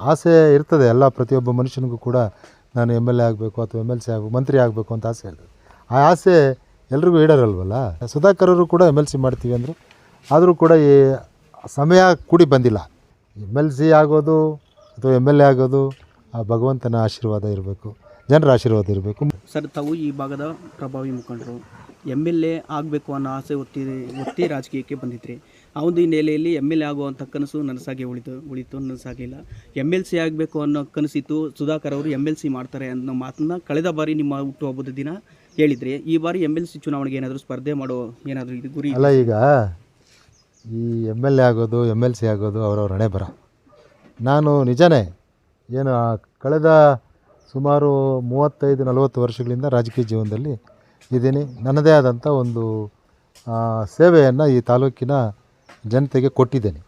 ಆಸೆ ಇರ್ತದೆ. ಎಲ್ಲ ಪ್ರತಿಯೊಬ್ಬ ಮನುಷ್ಯನಿಗೂ ಕೂಡ ನಾನು ಎಂ ಎಲ್ ಎ ಆಗಬೇಕು ಅಥವಾ ಎಂ ಎಲ್ ಸಿ ಆಗಬೇಕು, ಮಂತ್ರಿ ಆಗಬೇಕು ಅಂತ ಆಸೆ ಇರ್ತದೆ. ಆ ಆಸೆ ಎಲ್ರಿಗೂ ಈಡರಲ್ವಲ್ಲ? ಸುಧಾಕರ್ ಅವರು ಕೂಡ ಎಂ ಎಲ್ ಸಿ ಮಾಡ್ತೀವಿ ಅಂದರು ಆದರೂ ಕೂಡ ಈ ಸಮಯ ಕೂಡಿ ಬಂದಿಲ್ಲ. ಎಂ ಎಲ್ ಸಿ ಆಗೋದು ಅಥವಾ ಎಂ ಎಲ್ ಎ ಆಗೋದು ಆ ಭಗವಂತನ ಆಶೀರ್ವಾದ ಇರಬೇಕು. ಜನರ ಆಶೀರ್ವಾದ ಇರಬೇಕು. ಸರ್, ತಾವು ಈ ಭಾಗದ ಪ್ರಭಾವಿ ಮುಖಂಡರು. ಎಂ ಎಲ್ ಎ ಆಗಬೇಕು ಅನ್ನೋ ಆಸೆ ಒತ್ತಿ ಒತ್ತಿ ರಾಜಕೀಯಕ್ಕೆ ಬಂದಿದ್ರಿ. ಆ ಒಂದು ಹಿನ್ನೆಲೆಯಲ್ಲಿ ಎಂ ಎಲ್ ಎ ಆಗುವಂಥ ಕನಸು ನನಸಾಗಿ ಉಳಿತು ಉಳಿತು ನನಸಾಗಿಲ್ಲ ಎಂ ಎಲ್ ಸಿ ಆಗಬೇಕು ಅನ್ನೋ ಕನಸಿತ್ತು. ಸುಧಾಕರ್ ಅವರು ಎಂ ಎಲ್ ಸಿ ಮಾಡ್ತಾರೆ ಅನ್ನೋ ಮಾತನ್ನ ಕಳೆದ ಬಾರಿ ನಿಮ್ಮ ಹುಟ್ಟುಹಬ್ಬದ ದಿನ ಹೇಳಿದ್ರಿ. ಈ ಬಾರಿ ಎಂ ಎಲ್ ಸಿ ಚುನಾವಣೆಗೆ ಏನಾದರೂ ಸ್ಪರ್ಧೆ ಮಾಡೋ ಏನಾದರೂ ಇದು ಗುರಿ ಅಲ್ಲ ಈಗ ಈ ಎಂ ಎಲ್ ಎ ಆಗೋದು ಎಂ ಎಲ್ ಸಿ ಆಗೋದು ಅವರವ್ರ ಹಣೆ ಬರ ನಾನು ನಿಜನೇ ಏನು ಕಳೆದ ಸುಮಾರು ಮೂವತ್ತೈದು, ನಲವತ್ತು ವರ್ಷಗಳಿಂದ ರಾಜಕೀಯ ಜೀವನದಲ್ಲಿ ಇದ್ದೀನಿ. ನನ್ನದೇ ಆದಂಥ ಒಂದು ಸೇವೆಯನ್ನು ಈ ತಾಲೂಕಿನ ಜನತೆಗೆ ಕೊಟ್ಟಿದ್ದೇನೆ.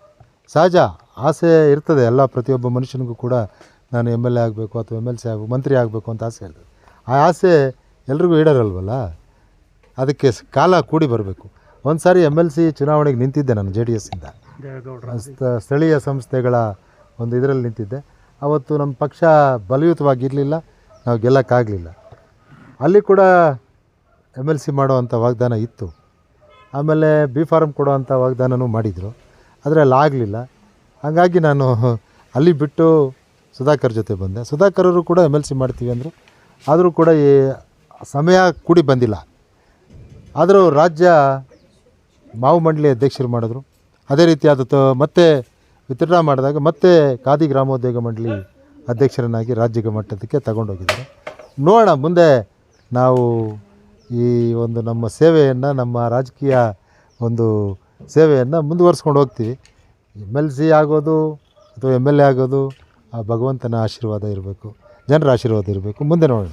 ಸಹಜ ಆಸೆ ಇರ್ತದೆ. ಎಲ್ಲ ಪ್ರತಿಯೊಬ್ಬ ಮನುಷ್ಯನಿಗೂ ಕೂಡ ನಾನು ಎಂ ಎಲ್ ಎ ಆಗಬೇಕು ಅಥವಾ ಎಂ ಎಲ್ ಸಿ ಆಗಬೇಕು ಮಂತ್ರಿ ಆಗಬೇಕು ಅಂತ ಆಸೆ ಇರ್ತದೆ. ಆ ಆಸೆ ಎಲ್ರಿಗೂ ಈಡರಲ್ವಲ್ಲ? ಅದಕ್ಕೆ ಕಾಲ ಕೂಡಿ ಬರಬೇಕು. ಒಂದು ಸಾರಿ ಎಂ ಎಲ್ ಸಿ ಚುನಾವಣೆಗೆ ನಿಂತಿದ್ದೆ ನಾನು ಜೆ ಡಿ ಎಸ್ಸಿಂದ ಸ್ಥ- ಸ್ಥಳೀಯ ಸಂಸ್ಥೆಗಳ ಒಂದು ಇದರಲ್ಲಿ ನಿಂತಿದ್ದೆ. ಅವತ್ತು ನಮ್ಮ ಪಕ್ಷ ಬಲಯುತವಾಗಿರಲಿಲ್ಲ ನಾವು ಗೆಲ್ಲಕ್ಕಾಗಲಿಲ್ಲ. ಅಲ್ಲಿ ಕೂಡ ಎಂ ಎಲ್ ಸಿ ಮಾಡುವಂಥ ವಾಗ್ದಾನ ಇತ್ತು. ಆಮೇಲೆ ಬಿ ಫಾರ್ಮ್ ಕೊಡುವಂಥ ವಾಗ್ದಾನನೂ ಮಾಡಿದರು. ಆದರೆ ಅಲ್ಲಿ ಆಗಲಿಲ್ಲ. ಹಾಗಾಗಿ ನಾನು ಅಲ್ಲಿ ಬಿಟ್ಟು ಸುಧಾಕರ್ ಜೊತೆ ಬಂದೆ. ಸುಧಾಕರ್ ಅವರು ಕೂಡ ಎಂ ಎಲ್ ಸಿ ಮಾಡ್ತೀವಿ ಅಂದರು ಆದರೂ ಕೂಡ ಈ ಸಮಯ ಕೂಡಿ ಬಂದಿಲ್ಲ. ಆದರೂ ರಾಜ್ಯ ಮಾವು ಮಂಡಳಿ ಅಧ್ಯಕ್ಷರು ಮಾಡಿದ್ರು. ಅದೇ ರೀತಿ ಅದು ತ ಮತ್ತೆ ವಿತರಣಾ ಮಾಡಿದಾಗ ಮತ್ತೆ ಖಾದಿ ಗ್ರಾಮೋದ್ಯೋಗ ಮಂಡಳಿ ಅಧ್ಯಕ್ಷರನ್ನಾಗಿ ರಾಜ್ಯ ಮಟ್ಟದಕ್ಕೆ ತಗೊಂಡೋಗಿದ್ದಾರೆ. ನೋಡೋಣ, ಮುಂದೆ ನಾವು ಈ ಒಂದು ನಮ್ಮ ಸೇವೆಯನ್ನು, ನಮ್ಮ ರಾಜಕೀಯ ಒಂದು ಸೇವೆಯನ್ನು ಮುಂದುವರ್ಸ್ಕೊಂಡು ಹೋಗ್ತೀವಿ. ಎಂ ಎಲ್ ಸಿ ಆಗೋದು ಅಥವಾ ಎಂ ಎಲ್ ಎ ಆಗೋದು ಆ ಭಗವಂತನ ಆಶೀರ್ವಾದ ಇರಬೇಕು. ಜನರ ಆಶೀರ್ವಾದ ಇರಬೇಕು. ಮುಂದೆ ನೋಡೋಣ.